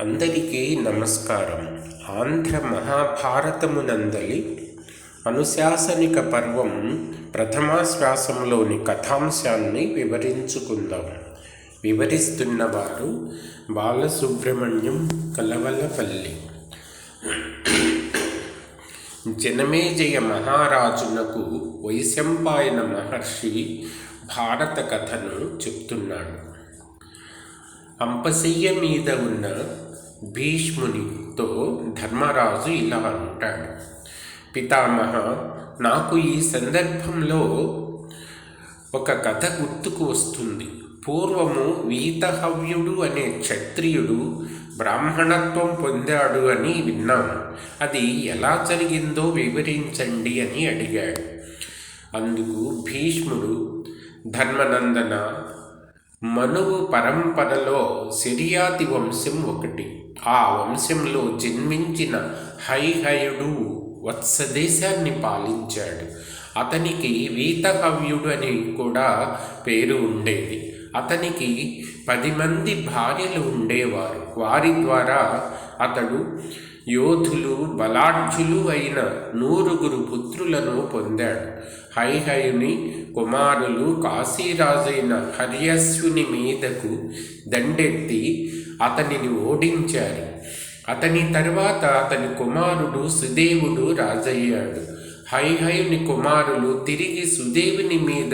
అందరికీ నమస్కారం. ఆంధ్ర మహాభారతమునందలి అనుశాసనిక పర్వం ప్రథమాశ్వాసంలోని కథాంశాన్ని వివరించుకుందాం. వివరిస్తున్నవారు బాలసుబ్రహ్మణ్యం కలవలపల్లి. జనమేజయ మహారాజునకు వైశంపాయన మహర్షి భారత కథను చెప్తున్నాడు. అంపశయ్య మీద ఉన్న భీష్మునితో ధర్మరాజు ఇలా అంటాడు. పితామహ నాకు ఈ సందర్భంలో ఒక కథ గుర్తుకు వస్తుంది. పూర్వము వీతహవ్యుడు అనే క్షత్రియుడు బ్రాహ్మణత్వం పొందాడు అని విన్నాను అది ఎలా జరిగిందో వివరించండి అని అడిగాడు. అందుకు భీష్ముడు ధర్మనందన మనువు పరంపరలో సిరియాతి వంశం ఒకటి. ఆ వంశంలో జన్మించిన హైహయుడు వత్సదేశాన్ని పాలించాడు. అతనికి వీతహవ్యుడు అని కూడా పేరు ఉండేది. అతనికి పది మంది భార్యలు ఉండేవారు. వారి ద్వారా అతడు యోధులు బలాఢ్యులు అయిన నూరుగురు పుత్రులను పొందాడు. హైహయుని కుమారులు కాశీరాజైన హర్యశ్వుని మీదకు దండెత్తి అతనిని ఓడించారు. అతని తర్వాత అతని కుమారుడు సుదేవుడు రాజయ్యాడు. హైహయుని కుమారులు తిరిగి సుదేవుని మీద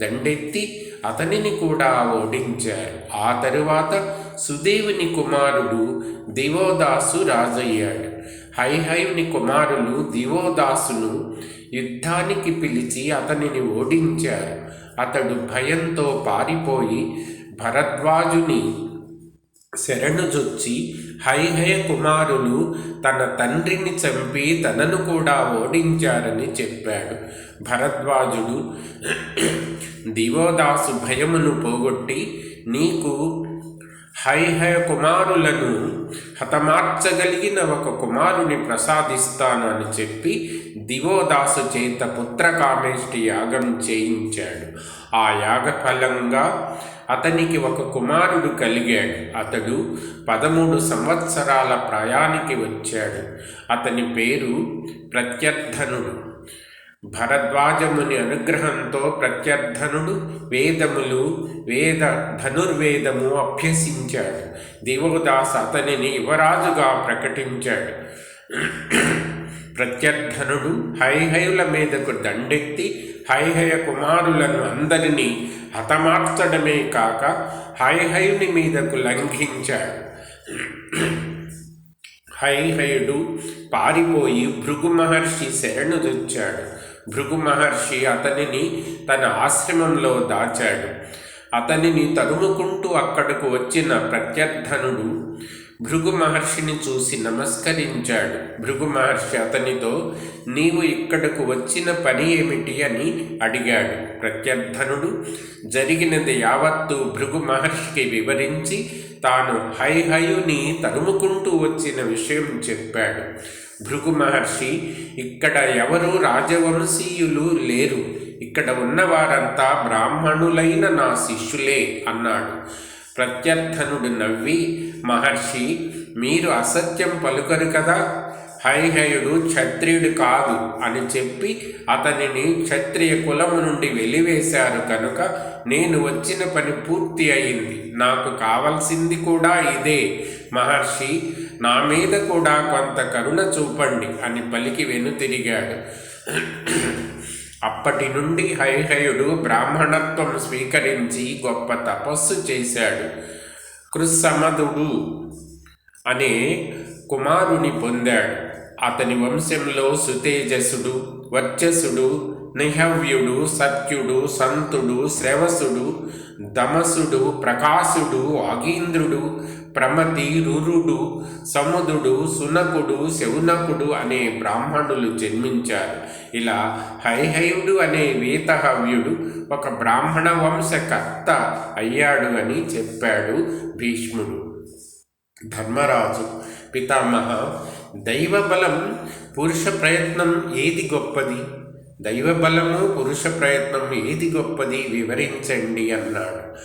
దండెత్తి అతనిని కూడా ఓడించారు. ఆ తరువాత సుదేవుని కుమారుడు దివోదాసు రాజయ్యాడు. హైహైవుని కుమారులు దివోదాసును యుద్ధానికి పిలిచి అతనిని ఓడించారు. అతడు భయంతో పారిపోయి భరద్వాజుని శరణుజొచ్చి హైహయ కుమారులు తన తండ్రిని చంపి తనను కూడా ఓడించారని చెప్పాడు. భరద్వాజుడు దివోదాసు భయమును పోగొట్టి నీకు హైహయ కుమారులను హతమార్చగలిగిన ఒక కుమారుని ప్రసాదిస్తాను అని చెప్పి దివోదాసు చేత పుత్రకామేష్టి యాగం చేయించాడు. ఆ యాగ ఫలంగా అతనికి ఒక కుమారుడు కలిగాడు. అతడు పదమూడు సంవత్సరాల ప్రయాణికి వచ్చాడు. అతని పేరు ప్రత్యర్థనుడు. భరద్వాజముని అనుగ్రహంతో ప్రత్యర్థనుడు వేదములు వేద ధనుర్వేదము అభ్యసించాడు. దేవదాస్ అతనిని యువరాజుగా ప్రకటించాడు. ప్రత్యర్థనుడు హైహయుల మీదకు దండెత్తి హైహయ కుమారులను అందరినీ హతమార్చడమే కాక హైహయుని మీదకు లంఘించాడు. హైహయుడు పారిపోయి భృగు మహర్షి శరణు తెచ్చాడు. భృగు మహర్షి అతనిని తన ఆశ్రమంలో దాచాడు. అతనిని తరుముకుంటూ అక్కడకు వచ్చిన ప్రత్యర్థనుడు భృగు మహర్షిని చూసి నమస్కరించాడు. భృగు మహర్షి అతనితో నీవు ఇక్కడకు వచ్చిన పని ఏమిటి? అని అడిగాడు. ప్రత్యర్థనుడు జరిగినది యావత్తు భృగు మహర్షికి వివరించి తాను హైహయుని తరుముకుంటూ వచ్చిన విషయం చెప్పాడు. భృగు మహర్షి ఇక్కడ ఎవరు రాజవంశీయులు లేరు ఇక్కడ ఉన్నవారంతా బ్రాహ్మణులైన నా శిష్యులే అన్నాడు. ప్రత్యర్థనుడు నవ్వి మహర్షి మీరు అసత్యం పలుకరు కదా? హైహయుడు క్షత్రియుడు కాదు అని చెప్పి అతనిని క్షత్రియ కులము నుండి వెలివేశారు కనుక నేను వచ్చిన పని పూర్తి అయింది. నాకు కావలసింది కూడా ఇదే. మహర్షి నా మీద కూడా కొంత కరుణ చూపండి అని పలికి వెనుతిరిగాడు అప్పటి నుండి హైహయుడు బ్రాహ్మణత్వం స్వీకరించి గొప్ప తపస్సు చేశాడు. కృస్సమధుడు అనే కుమారుని పొందాడు. అతని వంశంలో సుతేజసుడు వర్చసుడు నిహవ్యుడు సత్యుడు సంతుడు శ్రవసుడు దమసుడు ప్రకాశుడు అగీంద్రుడు ప్రమతి రురుడు సముదుడు సునకుడు శౌనకుడు అనే బ్రాహ్మణులు జన్మించారు. ఇలా హైహైవుడు అనే వీతహవ్యుడు ఒక బ్రాహ్మణ వంశకర్త అయ్యాడు అని చెప్పాడు భీష్ముడు. ధర్మరాజు పితామహ దైవబలం పురుష ప్రయత్నం ఏది గొప్పది? దైవబలము పురుష ప్రయత్నం ఏది గొప్పది? వివరించండి అన్నాడు.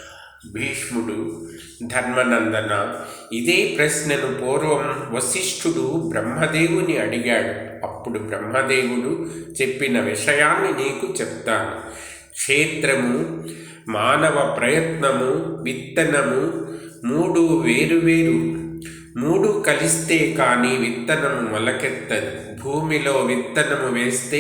భీష్ముడు ధర్మనందన ఇదే ప్రశ్నను పూర్వం వశిష్ఠుడు బ్రహ్మదేవుని అడిగాడు. అప్పుడు బ్రహ్మదేవుడు చెప్పిన విషయాన్ని నీకు చెప్తాను. క్షేత్రము మానవ ప్రయత్నము విత్తనము మూడు వేరువేరు. మూడు కలిస్తే కానీ విత్తనము మొలకెత్తదు. భూమిలో విత్తనము వేస్తే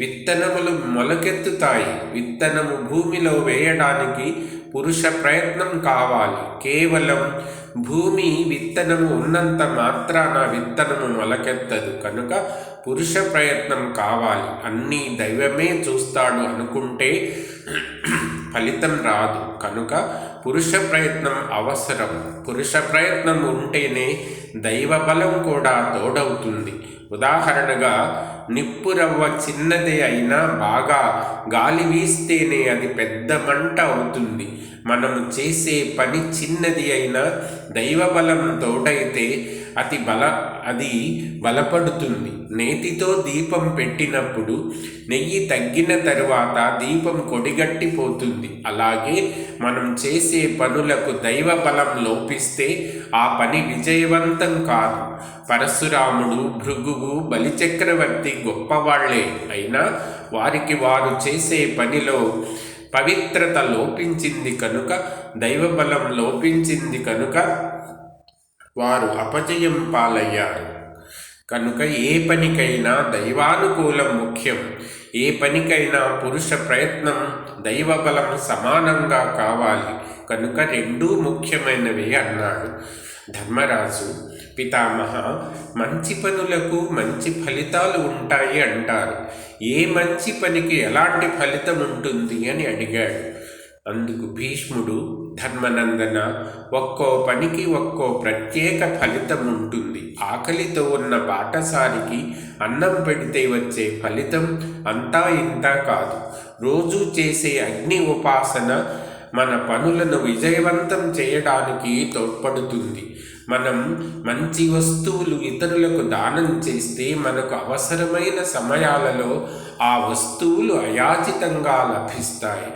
విత్తనములు మొలకెత్తుతాయి. విత్తనము భూమిలో వేయడానికి పురుష ప్రయత్నం కావాలి. కేవలం భూమి విత్తనము ఉన్నంత మాత్రాన విత్తనము మొలకెత్తదు. కనుక పురుష ప్రయత్నం కావాలి. అన్నీ దైవమే చూస్తాడు అనుకుంటే ఫలితం రాదు. కనుక పురుష ప్రయత్నం అవసరం. పురుష ప్రయత్నం ఉంటేనే దైవ బలం కూడా తోడవుతుంది. ఉదాహరణగా నిప్పురవ్వ చిన్నదే అయినా బాగా గాలి వీస్తేనే అది పెద్ద మంట అవుతుంది. మనము చేసే పని చిన్నది అయినా దైవబలం తోడైతే అతి బల అది బలపడుతుంది. నేతితో దీపం పెట్టినప్పుడు నెయ్యి తగ్గిన తరువాత దీపం కొడిగట్టిపోతుంది. అలాగే మనం చేసే పనులకు దైవ బలం లోపిస్తే ఆ పని విజయవంతం కాదు. పరశురాముడు భృగువు బలిచక్రవర్తి గొప్పవాళ్ళే. అయినా వారికి వారు చేసే పనిలో పవిత్రత లోపించింది కనుక దైవబలం లోపించింది కనుక వారు అపజయం పాలయ్యారు. కనుక ఏ పనికైనా దైవానుకూలం ముఖ్యం. ఏ పనికైనా పురుష ప్రయత్నం దైవబలం సమానంగా కావాలి. కనుక రెండూ ముఖ్యమైనవి అన్నాడు ధర్మరాజు. పితామహ మంచి పనులకు మంచి ఫలితాలు ఉంటాయి అంటారు. ఏ మంచి పనికి ఎలాంటి ఫలితం ఉంటుంది అని అడిగాడు. అందుకు భీష్ముడు ధర్మనందన ఒక్కో పనికి ఒక్కో ప్రత్యేక ఫలితం ఉంటుంది. ఆకలితో ఉన్న బాటసారికి అన్నం పెడితే వచ్చే ఫలితం అంతా ఇంత కాదు. రోజు చేసే అగ్ని ఉపాసన మన పనులను విజయవంతం చేయడానికి తోడ్పడుతుంది. మనం మంచి వస్తువులు ఇతరులకు దానం చేస్తే మనకు అవసరమైన సమయాలలో ఆ వస్తువులు అయాచితంగా లభిస్తాయి.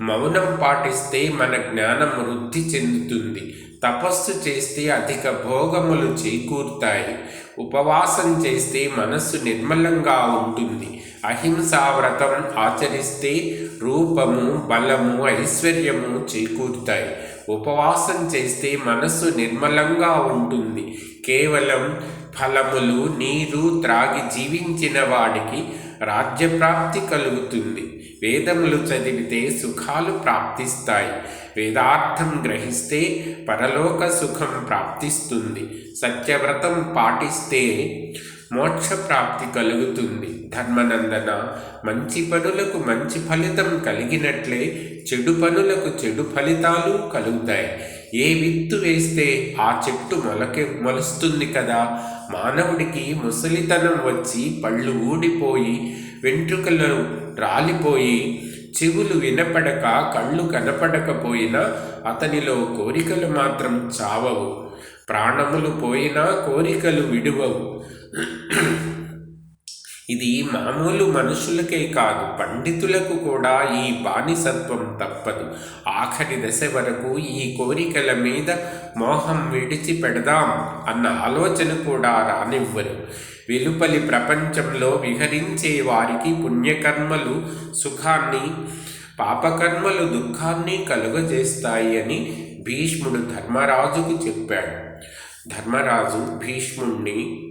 మౌనం పాటిస్తే మన జ్ఞానం వృద్ధి చెందుతుంది. తపస్సు చేస్తే అధిక భోగములు చేకూరుతాయి. ఉపవాసం చేస్తే మనస్సు నిర్మలంగా ఉంటుంది. అహింసా వ్రతం ఆచరిస్తే రూపము బలము ఐశ్వర్యము చేకూరుతాయి. ఉపవాసం చేస్తే మనస్సు నిర్మలంగా ఉంటుంది. కేవలం ఫలములు నీరు త్రాగి జీవించిన వాడికి రాజ్యప్రాప్తి కలుగుతుంది. వేదములు చదివితే సుఖాలు ప్రాప్తిస్తాయి. వేదార్థం గ్రహిస్తే పరలోక సుఖం ప్రాప్తిస్తుంది. సత్యవ్రతం పాటిస్తే మోక్ష ప్రాప్తి కలుగుతుంది. ధర్మనందన మంచి పనులకు మంచి ఫలితం కలిగినట్లే చెడు పనులకు చెడు ఫలితాలు కలుగుతాయి. ఏ విత్తు వేస్తే ఆ చెట్టు మొలకె మొలుస్తుంది కదా. మానవుడికి ముసలితనం వచ్చి పళ్ళు ఊడిపోయి వెంట్రుకలు రాలిపోయి చెవులు వినపడక కళ్ళు కనపడకపోయినా అతనిలో కోరికలు మాత్రం చావవు. ప్రాణములు పోయినా కోరికలు విడువవు. ఇది మామూలు మనుషులకే కాదు పండితులకు కూడా ఈ బానిసత్వం తప్పదు. ఆఖరి దశ వరకు ఈ కోరికల మీద మోహం విడిచిపెడదాం అన్న ఆలోచన కూడా రానివ్వరు. వెలుపలి ప్రపంచంలో విహరించే వారికి పుణ్యకర్మలు సుఖాన్ని పాపకర్మలు దుఃఖాన్ని కలుగజేస్తాయి అని భీష్ముడు ధర్మరాజుకు చెప్పాడు. ధర్మరాజు భీష్ముణ్ణి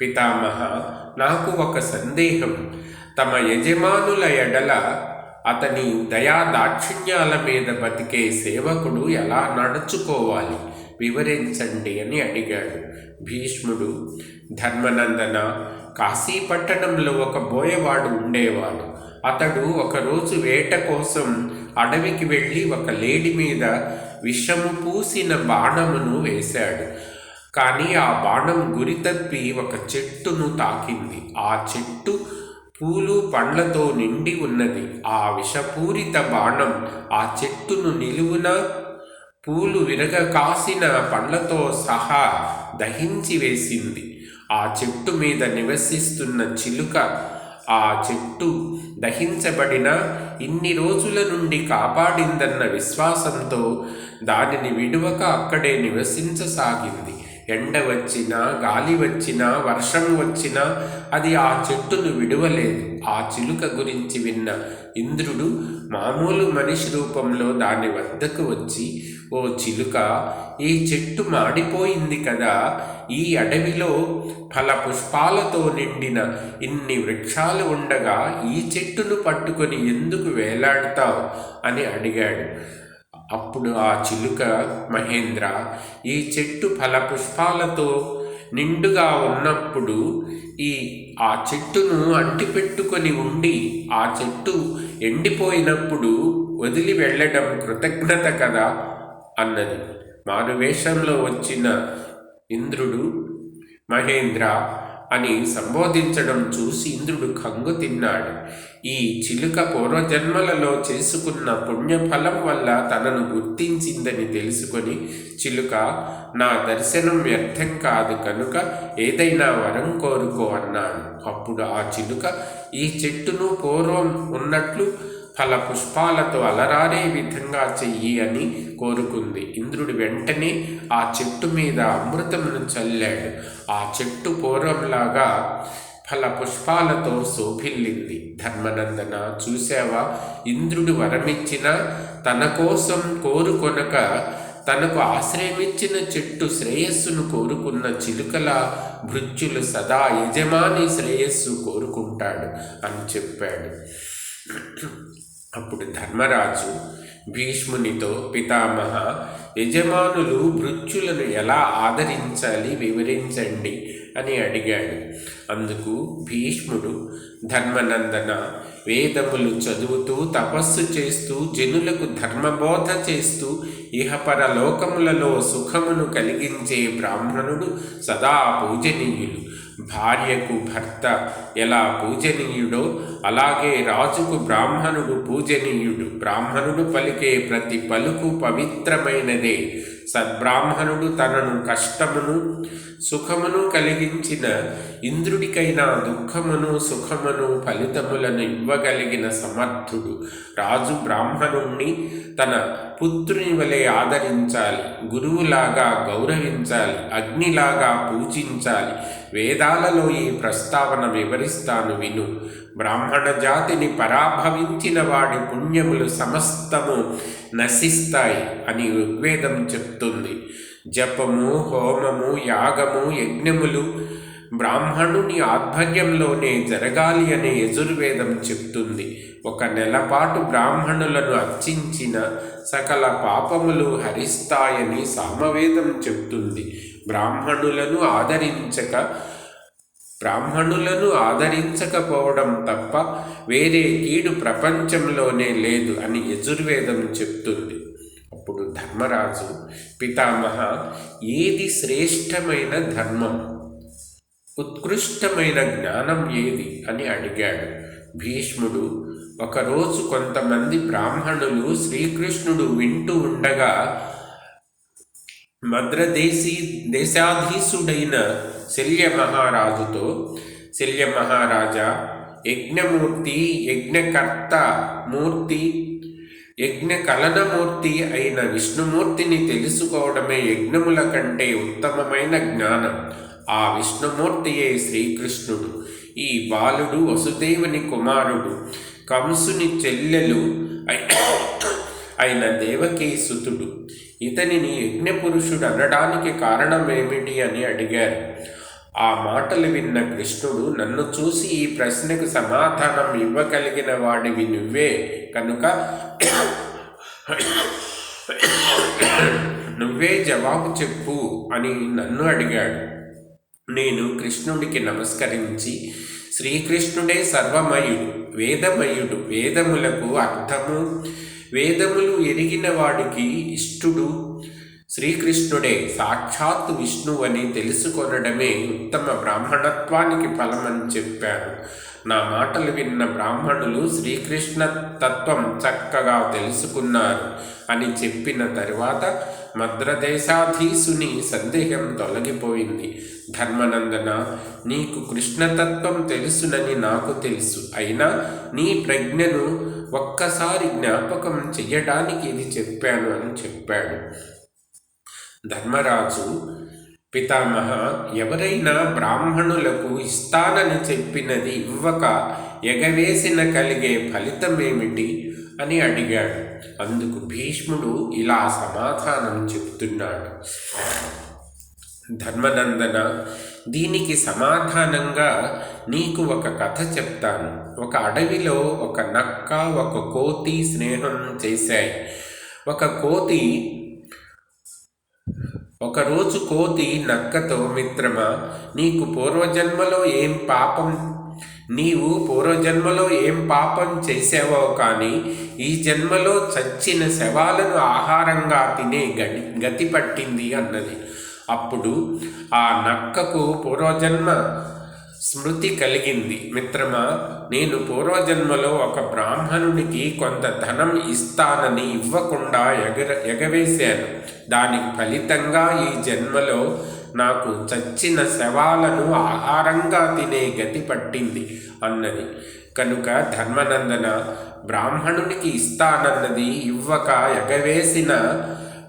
పితామహ నాకు ఒక సందేహం. తమ యజమానుల ఎడల అతని దయా దాక్షిణ్యాల మీద బతికే సేవకుడు ఎలా నడుచుకోవాలి? వివరించండి అని అడిగాడు. భీష్ముడు ధర్మనందన కాశీపట్టణంలో ఒక బోయవాడు ఉండేవాడు. అతడు ఒకరోజు వేట కోసం అడవికి వెళ్ళి ఒక లేడి మీద విషము పూసిన బాణమును వేశాడు. కానీ ఆ బాణం గురి తప్పి ఒక చెట్టును తాకింది. ఆ చెట్టు పూలు పండ్లతో నిండి ఉన్నది. ఆ విషపూరిత బాణం ఆ చెట్టును నిలువున పూలు విరగ కాసిన పండ్లతో సహా దహించి వేసింది. ఆ చెట్టు మీద నివసిస్తున్న చిలుక ఆ చెట్టు దహించబడిన ఇన్ని రోజుల నుండి కాపాడిందన్న విశ్వాసంతో దానిని విడువక అక్కడే నివసించసాగింది. ఎండ వచ్చినా గాలి వచ్చినా వర్షం వచ్చినా అది ఆ చెట్టును విడవలేదు. ఆ చిలుక గురించి విన్న ఇంద్రుడు మామూలు మనిషి రూపంలో దాని వద్దకు వచ్చి ఓ చిలుక ఈ చెట్టు మాడిపోయింది కదా. ఈ అడవిలో ఫల పుష్పాలతో నిండిన ఇన్ని వృక్షాలు ఉండగా ఈ చెట్టును పట్టుకొని ఎందుకు వేలాడతావు? అని అడిగాడు. అప్పుడు ఆ చిలుక మహేంద్ర ఈ చెట్టు ఫలపుష్పాలతో నిండుగా ఉన్నప్పుడు ఈ ఆ చెట్టును అంటిపెట్టుకొని ఉండి ఆ చెట్టు ఎండిపోయినప్పుడు వదిలి వెళ్ళడం కృతజ్ఞత కదా అన్నది. మారువేషంలో వచ్చిన ఇంద్రుడు మహేంద్ర అని సంబోధించడం చూసి ఇంద్రుడు కంగు తిన్నాడు. ఈ చిలుక పూర్వజన్మలలో చేసుకున్న పుణ్యఫలం వల్ల తనను గుర్తించిందని తెలుసుకొని చిలుక నా దర్శనం వ్యర్థం కాదు కనుక ఏదైనా వరం కోరుకో అన్నాను. అప్పుడు ఆ చిలుక ఈ చెట్టును పూర్వం ఉన్నట్లు ఫల పుష్పాలతో అలరారే విధంగా చెయ్యి అని కోరుకుంది. ఇంద్రుడు వెంటనే ఆ చెట్టు మీద అమృతమును చల్లాడు. ఆ చెట్టు పూర్వంలాగా ఫల పుష్పాలతో శోభిల్లింది. ధర్మనందన చూసావా ఇంద్రుడు వరమిచ్చిన తన కోసం కోరుకొనక తనకు ఆశ్రయమిచ్చిన చెట్టు శ్రేయస్సును కోరుకున్న చిలుకల భృత్యులు సదా యజమాని శ్రేయస్సు కోరుకుంటాడు అని చెప్పాడు. అప్పుడు ధర్మరాజు భీష్మునితో పితామహ యజమానులు భృత్యులను ఎలా ఆదరించాలి వివరించండి అని అడిగాడు. అందుకు భీష్ముడు ధర్మనందన వేదములు చదువుతూ తపస్సు చేస్తూ జనులకు ధర్మబోధ చేస్తూ ఇహపర లోకములలో సుఖమును కలిగించే బ్రాహ్మణుడు సదా పూజనీయులు. భార్యకు భర్త ఎలా పూజనీయుడో అలాగే రాజుకు బ్రాహ్మణుడు పూజనీయుడు. బ్రాహ్మణుడు పలికే ప్రతి పలుకు పవిత్రమైనదే. సద్బ్రాహ్మణుడు తనను కష్టమును సుఖమును కలిగించిన ఇంద్రుడికైనా దుఃఖమును సుఖమును ఫలితములను ఇవ్వగలిగిన సమర్థుడు. రాజు బ్రాహ్మణుణ్ణి తన పుత్రుని వలె ఆదరించాలి. గురువులాగా గౌరవించాలి. అగ్నిలాగా పూజించాలి. వేదాలలో ఈ ప్రస్తావన వివరిస్తాను విను. బ్రాహ్మణ జాతిని పరాభవించిన వాడి పుణ్యములు సమస్తము నశిస్తాయి అని ఋగ్వేదం చెప్తుంది. జపము హోమము యాగము యజ్ఞములు బ్రాహ్మణుని ఆధ్వర్యంలోనే జరగాలి అనే యజుర్వేదం చెప్తుంది. ఒక నెలపాటు బ్రాహ్మణులను అర్చించిన సకల పాపములు హరిస్తాయని సామవేదం చెప్తుంది. బ్రాహ్మణులను ఆదరించక బ్రాహ్మణులను ఆదరించకపోవడం తప్ప వేరే కీడు ప్రపంచంలోనే లేదు అని యజుర్వేదం చెప్తుంది. అప్పుడు ధర్మరాజు పితామహ ఏది శ్రేష్టమైన ధర్మం? ఉత్కృష్టమైన జ్ఞానం ఏది? అని అడిగాడు. భీష్ముడు ఒకరోజు కొంతమంది బ్రాహ్మణులు శ్రీకృష్ణుడు వింటూ ఉండగా మద్రదేశీ దేశాధీశుడైన శల్య మహారాజుతో శల్య మహారాజా యజ్ఞమూర్తి యజ్ఞకర్త మూర్తి యజ్ఞ కలనమూర్తి అయిన విష్ణుమూర్తిని తెలుసుకోవడమే యజ్ఞముల కంటే ఉత్తమమైన జ్ఞానం. ఆ విష్ణుమూర్తియే శ్రీకృష్ణుడు. ఈ బాలుడు వసుదేవుని కుమారుడు. కంసుని చెల్లెలు అయిన దేవకీసుతుడు ఇతనిని యజ్ఞపురుషుడు అనడానికి కారణమేమిటి అని అడిగారు. ఆ మాటలు విన్న కృష్ణుడు నన్ను చూసి ఈ ప్రశ్నకు సమాధానం ఇవ్వగలిగిన వాడివి నువ్వే కనుక నువ్వే జవాబు చెప్పు అని నన్ను అడిగాడు. నేను కృష్ణుడికి నమస్కరించి శ్రీకృష్ణుడే సర్వమయుడు. వేదమయుడు వేదములకు అర్థము. వేదములు ఎరిగిన వాడికి ఇష్టుడు. శ్రీకృష్ణుడే సాక్షాత్ విష్ణువు అని తెలుసుకొనడమే ఉత్తమ బ్రాహ్మణత్వానికి ఫలమని చెప్పారు. నా మాటలు విన్న బ్రాహ్మణులు శ్రీకృష్ణ తత్వం చక్కగా తెలుసుకున్నారు అని చెప్పిన తరువాత మద్రదేశాధీసుని సందేహం తొలగిపోయింది. ధర్మనందన నీకు కృష్ణతత్వం తెలుసునని నాకు తెలుసు. అయినా నీ ప్రజ్ఞను ఒక్కసారి జ్ఞాపకం చెయ్యడానికి ఇది చెప్పాను అని చెప్పాడు. ధర్మరాజు పితామహ ఎవరైనా బ్రాహ్మణులకు ఇస్తానని చెప్పినది ఇవ్వక ఎగవేసిన కలిగే ఫలితమేమిటి అని అడిగాడు. అందుకు భీష్ముడు ఇలా సమాధానం చెప్తున్నాడు. ధర్మనందన దీనికి సమాధానంగా నీకు ఒక కథ చెప్తాను. ఒక అడవిలో ఒక నక్క ఒక కోతి స్నేహం చేశాయి. ఒక కోతి ఒకరోజు కోతి నక్కతో మిత్రమా నీకు పూర్వజన్మలో ఏం పాపం నీవు పూర్వజన్మలో ఏం పాపం చేసావో కానీ ఈ జన్మలో చచ్చిన శవాలను ఆహారంగా తినే గడి గతి పట్టింది అన్నది. అప్పుడు ఆ నక్కకు పూర్వజన్మ స్మృతి కలిగింది. మిత్రమా నేను పూర్వజన్మలో ఒక బ్రాహ్మణునికి కొంత ధనం ఇస్తానని ఇవ్వకుండా ఎగర ఎగవేశాను. దానికి ఫలితంగా ఈ జన్మలో నాకు చచ్చిన శవాలను ఆహారంగా తినే గతి పట్టింది అన్నది. కనుక ధర్మనందన బ్రాహ్మణునికి ఇస్తానన్నది ఇవ్వక ఎగవేసిన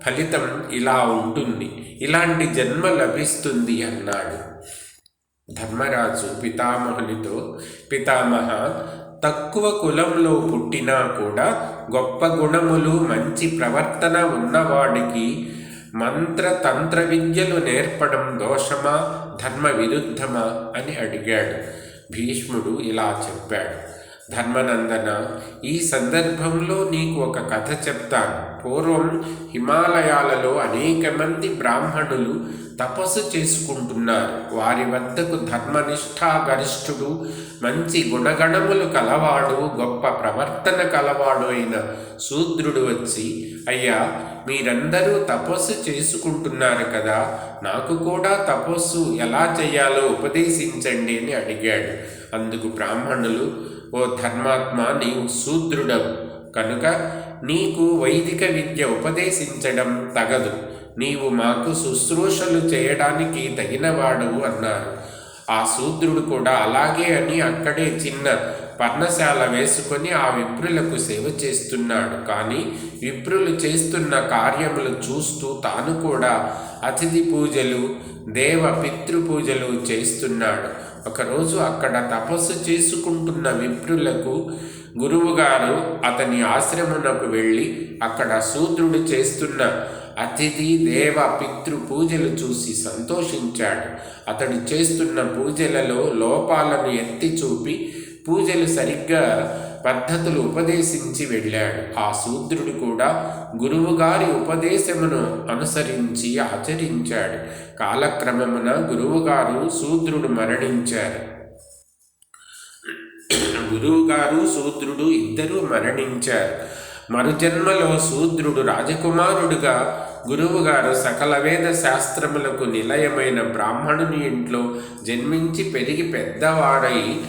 ఫలితం ఇలా ఉంటుంది. ఇలాంటి జన్మ లభిస్తుంది అన్నాడు. ధర్మరాజు పితామహునితో పితామహ తక్కువ కులంలో పుట్టినా కూడా గొప్ప గుణములు మంచి ప్రవర్తన ఉన్నవాడికి మంత్ర తంత్ర విద్యలు నేర్పడం దోషమా? ధర్మ విరుద్ధమా అని అడిగాడు. భీష్ముడు ఇలా చెప్పాడు. ధర్మనందన ఈ సందర్భంలో నీకు ఒక కథ చెప్తాను. పూర్వం హిమాలయాలలో అనేక మంది బ్రాహ్మణులు తపస్సు చేసుకుంటున్నారు. వారి వద్దకు ధర్మనిష్టాగరిష్ఠుడు మంచి గుణగణములు కలవాడు గొప్ప ప్రవర్తన కలవాడు అయిన శూద్రుడు వచ్చి అయ్యా మీరందరూ తపస్సు చేసుకుంటున్నారు కదా నాకు కూడా తపస్సు ఎలా చేయాలో ఉపదేశించండి అని అడిగాడు. అందుకు బ్రాహ్మణులు ఓ ధర్మాత్మ నీవు శూద్రుడవు. కనుక నీకు వైదిక విద్య ఉపదేశించడం తగదు. నీవు మాకు శుశ్రూషలు చేయడానికి తగినవాడు అన్నారు. ఆ శూద్రుడు కూడా అలాగే అని అక్కడే చిన్న పర్ణశాల వేసుకొని ఆ విప్రులకు సేవ చేస్తున్నాడు. కానీ విప్రులు చేస్తున్న కార్యములు చూస్తూ తాను కూడా అతిథి పూజలు దేవ పితృ పూజలు చేస్తున్నాడు. ఒకరోజు అక్కడ తపస్సు చేసుకుంటున్న విప్రులకు గురువుగారు అతని ఆశ్రమునకు వెళ్ళి అక్కడ శూద్రుడు చేస్తున్న అతిథి దేవ పితృ పూజలు చూసి సంతోషించాడు. అతడు చేస్తున్న పూజలలో లోపాలను ఎత్తి చూపి పూజలు సరిగ్గా పద్ధతులు ఉపదేశించి వెళ్ళాడు. ఆ శూద్రుడు కూడా గురువుగారి ఉపదేశమును అనుసరించి ఆచరించాడు. కాలక్రమమున గురువుగారు శూద్రుడు మరణించారు. గురువుగారు శూద్రుడు ఇద్దరూ మరణించారు. మరుజన్మలో శూద్రుడు రాజకుమారుడుగా గురువుగారు సకల వేద శాస్త్రములకు నిలయమైన బ్రాహ్మణుని ఇంట్లో జన్మించి పెరిగి పెద్దవాడై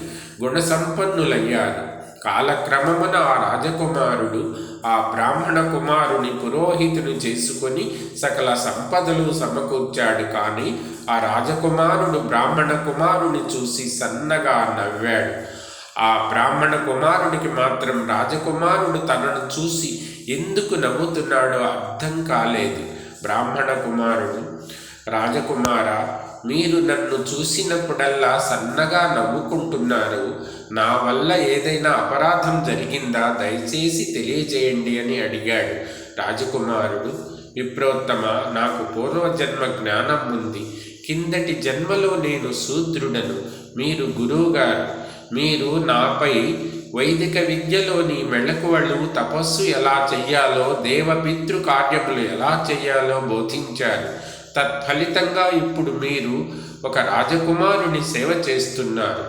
గుణసంపన్నులయ్యారు కాలక్రమమున ఆ రాజకుమారుడు ఆ బ్రాహ్మణ కుమారుని పురోహితుడు చేసుకొని సకల సంపదలు సమకూర్చాడు కానీ ఆ రాజకుమారుడు బ్రాహ్మణ కుమారుని చూసి సన్నగా నవ్వాడు. ఆ బ్రాహ్మణ కుమారుడికి మాత్రం రాజకుమారుడు తనను చూసి ఎందుకు నవ్వుతున్నాడో అర్థం కాలేదు. బ్రాహ్మణ కుమారుడు రాజకుమార మీరు నన్ను చూసినప్పుడల్లా సన్నగా నవ్వుకుంటున్నారు. నా వల్ల ఏదైనా అపరాధం జరిగిందా? దయచేసి తెలియజేయండి అని అడిగాడు రాజకుమారుడు. విప్రోత్తమ నాకు పూర్వజన్మ జ్ఞానం ఉంది. కిందటి జన్మలో నేను శూద్రుడను. మీరు గురువుగారు. మీరు నాపై వైదిక విద్యలోని మెళకువలు తపస్సు ఎలా చెయ్యాలో దేవపితృ కార్యములు ఎలా చెయ్యాలో బోధించారు. తత్ఫలితంగా ఇప్పుడు మీరు ఒక రాజకుమారుని సేవ చేస్తున్నారు.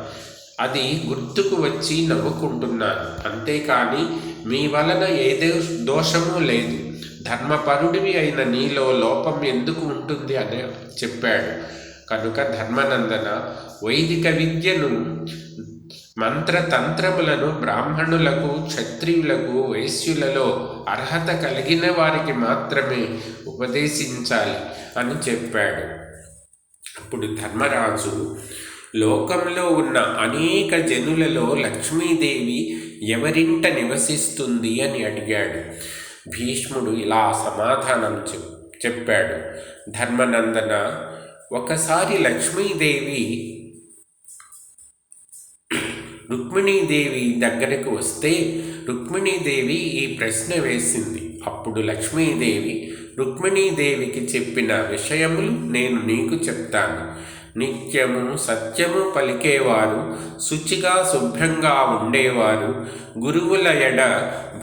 అది గుర్తుకు వచ్చి నవ్వుకుంటున్నాను. అంతేకాని మీ వలన ఏ దోషము లేదు. ధర్మపరుడివి అయిన నీలో లోపం ఎందుకు ఉంటుంది అని చెప్పాడు. కనుక ధర్మనందన వైదిక విద్యను మంత్రతంత్రములను బ్రాహ్మణులకు క్షత్రియులకు వైశ్యులలో అర్హత కలిగిన వారికి మాత్రమే ఉపదేశించాలి అని చెప్పాడు. అప్పుడు ధర్మరాజు లోకంలో ఉన్న అనేక జనులలో లక్ష్మీదేవి ఎవరింట నివసిస్తుంది అని అడిగాడు. భీష్ముడు ఇలా సమాధానం చెప్ చెప్పాడు. ధర్మనందన ఒకసారి లక్ష్మీదేవి రుక్మిణీదేవి దగ్గరకు వస్తే రుక్మిణీదేవి ఈ ప్రశ్న వేసింది. అప్పుడు లక్ష్మీదేవి రుక్మిణీదేవికి చెప్పిన విషయములు నేను నీకు చెప్తాను. నిత్యము సత్యము పలికేవారు శుచిగా శుభ్రంగా ఉండేవారు గురువుల ఎడ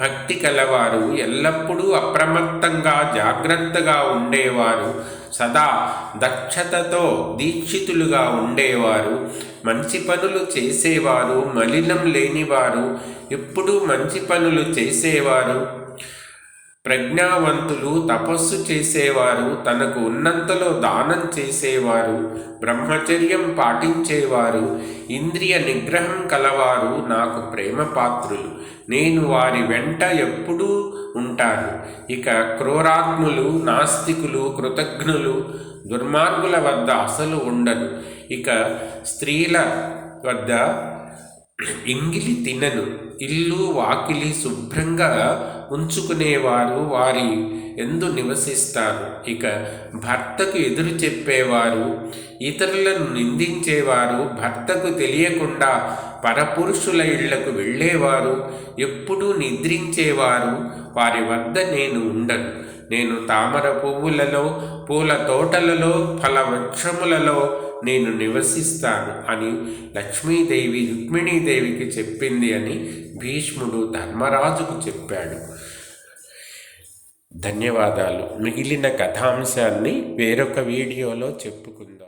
భక్తి కలవారు ఎల్లప్పుడూ అప్రమత్తంగా జాగ్రత్తగా ఉండేవారు సదా దక్షతతో దీక్షితులుగా ఉండేవారు మంచి పనులు చేసేవారు మలినం లేనివారు ఎప్పుడూ మంచి పనులు చేసేవారు. ప్రజ్ఞావంతులు తపస్సు చేసేవారు తనకు ఉన్నంతలో దానం చేసేవారు బ్రహ్మచర్యం పాటించేవారు ఇంద్రియ నిగ్రహం కలవారు నాకు ప్రేమ పాత్రులు నేను వారి వెంట ఎప్పుడూ ఉంటాను. ఇక క్రూరాత్ములు నాస్తికులు కృతజ్ఞులు దుర్మార్గుల వద్ద అసలు ఉండదు ఇక స్త్రీల వద్ద ఇంగిలి తినను ఇల్లు వాకిలి శుభ్రంగా ఉంచుకునేవారు వారి ఎందు నివసిస్తారు ఇక భర్తకు ఎదురు చెప్పేవారు ఇతరులను నిందించేవారు భర్తకు తెలియకుండా పరపురుషుల ఇళ్ళకు వెళ్ళేవారు ఎప్పుడూ నిద్రించేవారు వారి వద్ద నేను ఉండను. నేను తామర పువ్వులలో పూల తోటలలో ఫల వృక్షములలో నేను నివసిస్తాను అని లక్ష్మీదేవి రుక్మిణీదేవికి చెప్పింది అని భీష్ముడు ధర్మరాజుకు చెప్పాడు. ధన్యవాదాలు. మిగిలిన కథాంశాన్ని వేరొక వీడియోలో చెప్పుకుందాం.